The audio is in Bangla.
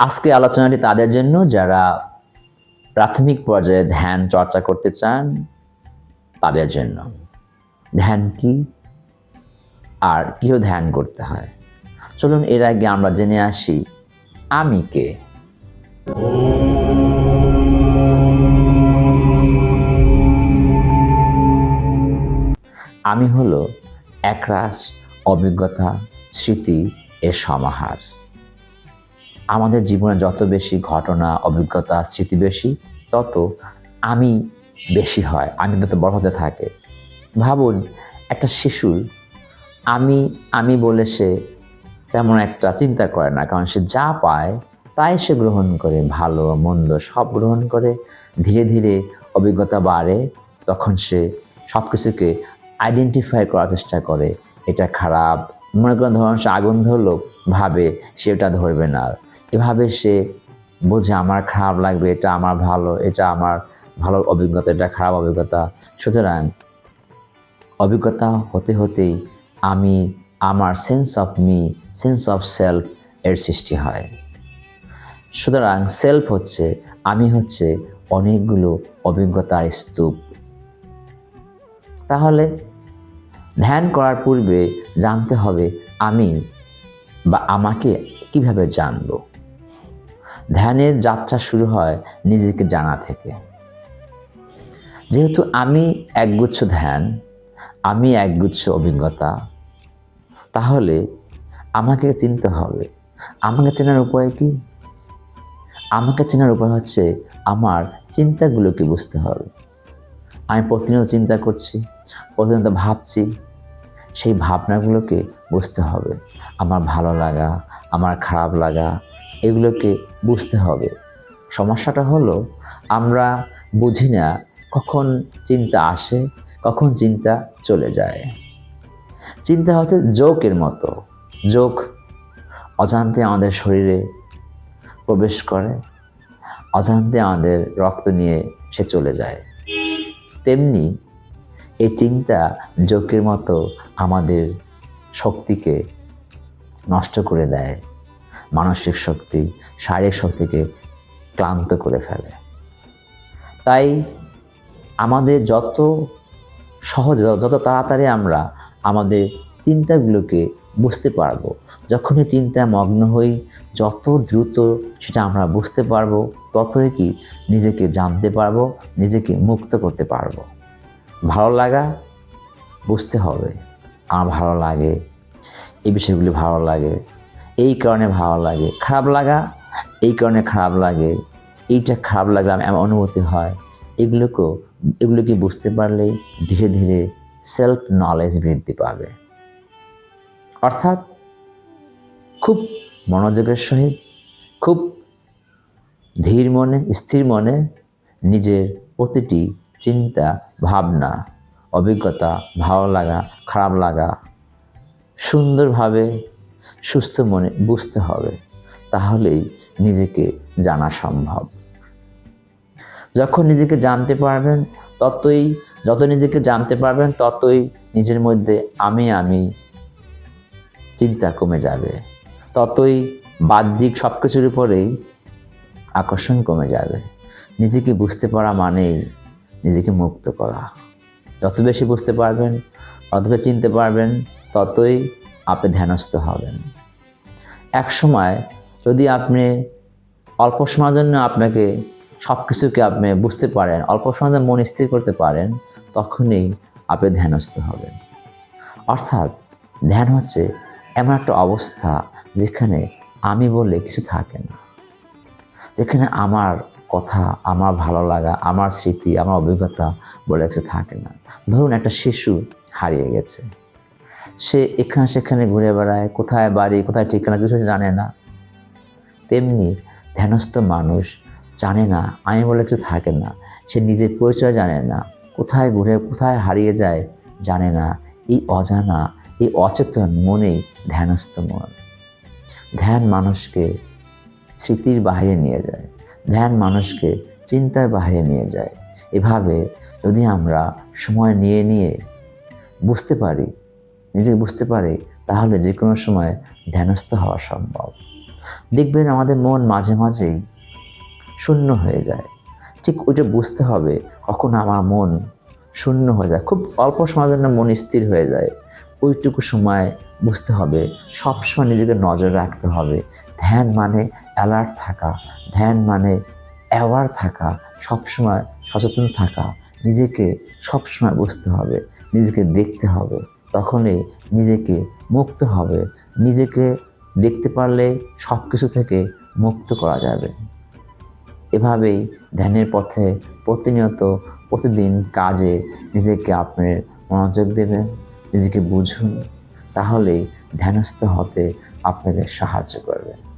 আজকে আলোচনাটি তাদের জন্য, যারা প্রাথমিক পর্যায়ে ধ্যান চর্চা করতে চান, তাদের জন্য। ধ্যান কি? আর কিও ধ্যান করতে হয়? চলুন এর আগে আমরা জেনে আসি, আমি কে? আমি হলো একরাশ অভিজ্ঞতা, স্মৃতি, এর সমাহার। আমাদের জীবনে যত বেশি ঘটনা, অভিজ্ঞতা, স্মৃতি বেশি, তত আমি বেশি হয়, আমি তত বড় হতে থাকে। ভাবুন, একটা শিশুর আমি আমি বলে সে তেমন একটা চিন্তা করে না, কারণ সে যা পায় তাই সে গ্রহণ করে, ভালো, মন্দ সব গ্রহণ করে। ধীরে ধীরে অভিজ্ঞতা বাড়ে, তখন সে সব কিছুকে আইডেন্টিফাই করার চেষ্টা করে। এটা খারাপ, মনে করেন ধরুন সে আগুন ধরলো ভাবে সে ওটা ধরবে না। এভাবে সে বোঝে আমার খারাপ লাগবে, এটা আমার ভালো, এটা আমার ভালো অভিজ্ঞতা, এটা খারাপ অভিজ্ঞতা। সুতরাং অভিজ্ঞতা হতে হতেই আমি, আমার sense of me sense of self এর সৃষ্টি হয়। সুতরাং সেলফ হচ্ছে, আমি হচ্ছে অনেকগুলো অভিজ্ঞতার স্তূপ। তাহলে ধ্যান করার পূর্বে জানতে হবে আমি বা আমাকে কীভাবে জানব? ধ্যানের যাত্রা শুরু হয় নিজেকে জানা থেকে। যেহেতু আমি একগুচ্ছ ধ্যান, আমি একগুচ্ছ অভিজ্ঞতা, তাহলে আমাকে চিনতে হবে, আমাকে চেনার উপায় কি? আমাকে চেনার উপায় হচ্ছে আমার চিন্তাগুলোকে বুঝতে হবে। আমি প্রতিনিয়ত চিন্তা করছি, প্রতিনিয়ত ভাবছি, সেই ভাবনাগুলোকে বুঝতে হবে। আমার ভালো লাগা, আমার খারাপ লাগা এগুলোকে বুঝতে হবে। সমস্যাটা হলো, আমরা বুঝি না কখন চিন্তা আসে, কখন চিন্তা চলে যায়। চিন্তা হচ্ছে যোগের মতো। যোগ অজান্তে আমাদের শরীরে প্রবেশ করে, অজান্তে আমাদের রক্ত নিয়ে সে চলে যায়। তেমনি এই চিন্তা যোগের মতো আমাদের শক্তিকে নষ্ট করে দেয়। মানসিক শক্তি, শারীরিক শক্তিকে ক্লান্ত করে ফেলে। তাই আমাদের যত সহজে, যত তাড়াতাড়ি আমরা আমাদের চিন্তাগুলোকে বুঝতে পারব, যখনই চিন্তায় মগ্ন হই, যত দ্রুত সেটা আমরা বুঝতে পারব, ততই কি নিজেকে জানতে পারব, নিজেকে মুক্ত করতে পারব। ভালো লাগা বুঝতে হবে, আমার ভালো লাগে, এই বিষয়গুলি ভালো লাগে। এই কারণে ভালো লাগে। খারাপ লাগা, এই কারণে খারাপ লাগে। এইটা খারাপ লাগা এমন অনুভূতি হয়। এগুলোকেও, এগুলোকে বুঝতে পারলেই ধীরে ধীরে সেলফ নলেজ বৃদ্ধি পাবে। অর্থাৎ খুব মনোযোগের সহিত, খুব ধীর মনে, স্থির মনে নিজের প্রতিটি চিন্তা, ভাবনা, অভিজ্ঞতা, ভালো লাগা, খারাপ লাগা সুন্দরভাবে সুস্থ মনে বুঝতে হবে, তাহলেই নিজেকে জানা সম্ভব। যখন নিজেকে জানতে পারবেন, ততই, যত নিজেকে জানতে পারবেন, ততই নিজের মধ্যে আমি আমি চিন্তা কমে যাবে। ততই বাহ্যিক সব কিছুর উপরেই আকর্ষণ কমে যাবে। নিজেকে বুঝতে পারা মানেই নিজেকে মুক্ত করা। যত বেশি বুঝতে পারবেন অত বেশি চিনতে পারবেন, ততই আপনি ধ্যানস্থ হবেন। এক সময় যদি আপনি অল্প সময়ের জন্য আপনাকে সব কিছুকে আপনি বুঝতে পারেন, অল্প সময় মন স্থির করতে পারেন, তখনই আপনি ধ্যানস্থ হবেন। অর্থাৎ ধ্যান হচ্ছে এমন একটা অবস্থা যেখানে আমি বলে কিছু থাকে না। যেখানে আমার কথা, আমার ভালো লাগা, আমার স্মৃতি, আমার অভিজ্ঞতা বলে কিছু থাকে না। ধরুন একটা শিশু হারিয়ে গেছে। সে এখানে সেখানে ঘুরে বেড়ায়, কোথায় বাড়ি, কোথায় ঠিকানা কিছু জানে না। তেমনি ধ্যানস্থ মানুষ জানে না, আমি বলে কিছু থাকে না। সে নিজের পরিচয় জানে না, কোথায় ঘুরে, কোথায় হারিয়ে যায়, জানে না। এই অজানা, এই অচেতন মনেই ধ্যানস্থ মন। ধ্যান মানুষকে স্মৃতির বাইরে নিয়ে যায়। ধ্যান মানুষকে চিন্তার বাইরে নিয়ে যায়। এভাবে যদি আমরা সময় নিয়ে নিয়ে বুঝতে পারি নিজেকে বুঝতে পারি, তাহলে যে কোনো সময় ধ্যানস্থ হওয়া সম্ভব। দেখবেন আমাদের মন মাঝে মাঝেই শূন্য হয়ে যায়। ঠিক ওইটা বুঝতে হবে কখন আমার মন শূন্য হয়ে যায়। খুব অল্প সময়ের জন্য মন স্থির হয়ে যায়। ওইটুকু সময় বুঝতে হবে, সবসময় নিজেকে নজর রাখতে হবে। ধ্যান মানে অ্যালার্ট থাকা, ধ্যান মানে অ্যাওয়ার থাকা, সবসময় সচেতন থাকা। নিজেকে সবসময় বুঝতে হবে, নিজেকে দেখতে হবে। তখনই নিজেকে মুক্ত হবে। নিজেকে দেখতে পারলে সব কিছু থেকে মুক্ত করা যাবে। এভাবেই ধ্যানের পথে প্রতিনিয়ত, প্রতিদিন কাজে নিজেকে আপনি মনোযোগ দেবেন, নিজেকে বুঝুন। তাহলেই ধ্যানস্থ হতে আপনাকে সাহায্য করবে।